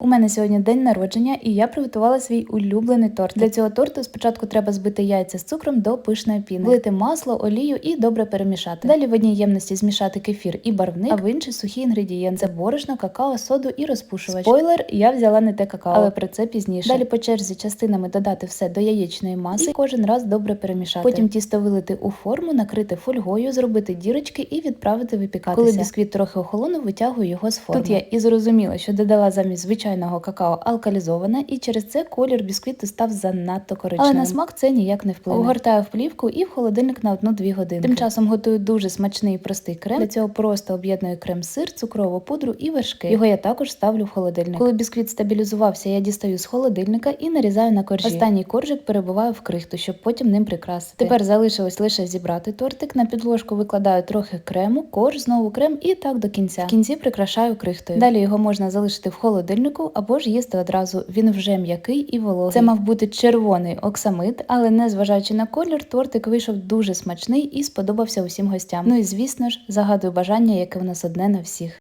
У мене сьогодні день народження, і я приготувала свій улюблений торт. Для цього торту спочатку треба збити яйця з цукром до пишної піни, влити масло, олію і добре перемішати. Далі в одній ємності змішати кефір і барвник, а в іншій сухі інгредієнти. Це борошно, какао, соду і розпушувач. Спойлер, я взяла не те какао, але про це пізніше. Далі по черзі частинами додати все до яєчної маси і кожен раз добре перемішати. Потім тісто вилити у форму, накрити фольгою, зробити дірочки і відправити випікатися. Коли бісквіт трохи охолонув, витягую його з форми. Тут я і зрозуміла, що додала замість звичайного какао алкалізоване, і через це колір бісквіту став занадто коричневим. Але на смак це ніяк не вплине. Огортаю в плівку і в холодильник на 1-2 години. Тим часом готую дуже смачний і простий крем. Для цього просто об'єдную крем-сир, цукрову пудру і вершки. Його я також ставлю в холодильник. Коли бісквіт стабілізувався, я дістаю з холодильника і нарізаю на коржі. Останній коржик перебуваю в крихту, щоб потім ним прикрасити. Тепер залишилось лише зібрати тортик. На підложку викладаю трохи крему, корж, знову крем і так до кінця. В кінці прикрашаю крихтою. Далі його можна залишити в холодильнику або ж їсти одразу. Він вже м'який і вологий. Це мав бути червоний оксамит, але незважаючи на колір, тортик вийшов дуже смачний і сподобався усім гостям. Ну і звісно ж, загадую бажання, яке в нас одне на всіх.